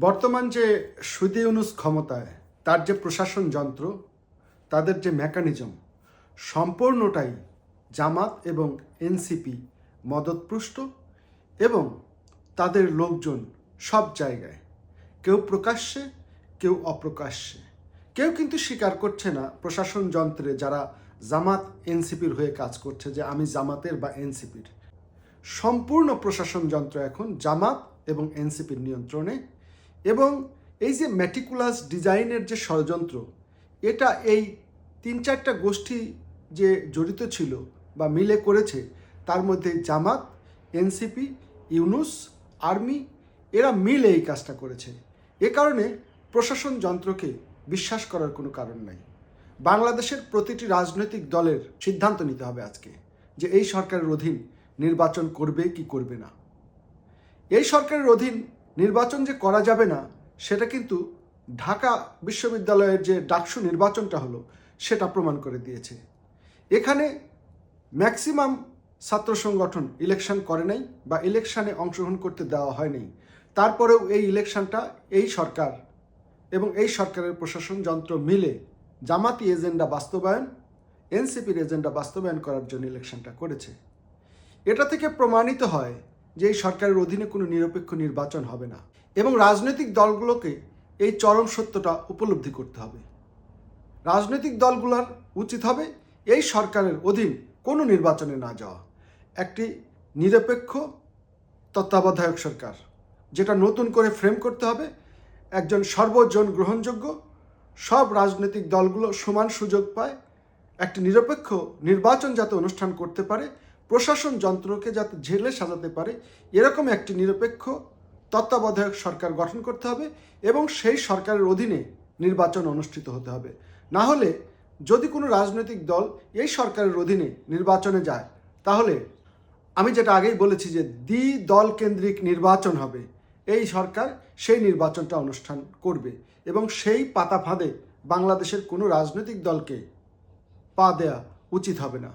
বর্তমান যে সুদি ইউনুস ক্ষমতায়, তার যে প্রশাসন যন্ত্র, তাদের যে মেকানিজম সম্পূর্ণটাই জামাত এবং এনসিপি মদতপুষ্ট এবং তাদের লোকজন সব জায়গায়। কেউ প্রকাশ্যে, কেউ অপ্রকাশ্যে। কেউ কিন্তু স্বীকার করছে না প্রশাসন যন্ত্রে যারা জামাত এনসিপির হয়ে কাজ করছে যে আমি জামাতের বা এনসিপির। সম্পূর্ণ প্রশাসন যন্ত্র এখন জামাত এবং এনসিপির নিয়ন্ত্রণে এবং এই যে ম্যাটিকুলাস ডিজাইনের যে ষড়যন্ত্র, এটা এই তিন চারটা গোষ্ঠী যে জড়িত ছিল বা মিলে করেছে, তার মধ্যে জামাত, এনসিপি, ইউনুস, আর্মি, এরা মিলে এই কাজটা করেছে। এ কারণে প্রশাসন যন্ত্রকে বিশ্বাস করার কোনো কারণ নাই। বাংলাদেশের প্রতিটি রাজনৈতিক দলের সিদ্ধান্ত নিতে হবে আজকে, যে এই সরকারের অধীন নির্বাচন করবে কি করবে না। এই সরকারের অধীন নির্বাচন যে করা যাবে না, সেটা কিন্তু ঢাকা বিশ্ববিদ্যালয়ের যে ডাকসু নির্বাচনটা হলো, সেটা প্রমাণ করে দিয়েছে। এখানে ম্যাক্সিমাম ছাত্র সংগঠন ইলেকশন করে নাই বা ইলেকশানে অংশগ্রহণ করতে দেওয়া হয়নি তারপরেও এই ইলেকশনটা এই সরকার এবং এই সরকারের প্রশাসন যন্ত্র মিলে জামাতি এজেন্ডা বাস্তবায়ন, এনসিপির এজেন্ডা বাস্তবায়ন করার জন্য ইলেকশনটা করেছে। এটা থেকে প্রমাণিত হয় যে এই সরকারের অধীনে কোনো নিরপেক্ষ নির্বাচন হবে না। এবং রাজনৈতিক দলগুলোকে এই চরম সত্যটা উপলব্ধি করতে হবে। রাজনৈতিক দলগুলোর উচিত হবে এই সরকারের অধীন কোনো নির্বাচনে না যাওয়া। একটি নিরপেক্ষ, তত্ত্বাবধায়ক সরকার, যেটা নতুন করে ফ্রেম করতে হবে। একজন সর্বজন গ্রহণযোগ্য, সব রাজনৈতিক দলগুলো সমান সুযোগ পায়। একটি নিরপেক্ষ নির্বাচন যাতে অনুষ্ঠান করতে পারে প্রশাসন যন্ত্রকে যাতে ঝেলে সাজাতে পারে, এরকম একটি নিরপেক্ষ তত্ত্বাবধায়ক সরকার গঠন করতে হবে এবং সেই সরকারের অধীনে নির্বাচন অনুষ্ঠিত হতে হবে। না হলে যদি কোনো রাজনৈতিক দল এই সরকারের অধীনে নির্বাচনে যায়, তাহলে আমি যেটা আগেই বলেছি যে দ্বি দল কেন্দ্রিক নির্বাচন হবে। এই সরকার সেই নির্বাচনটা অনুষ্ঠান করবে এবং সেই পাতা ফাঁদে বাংলাদেশের কোনো রাজনৈতিক দলকে পা দেয়া উচিত হবে না।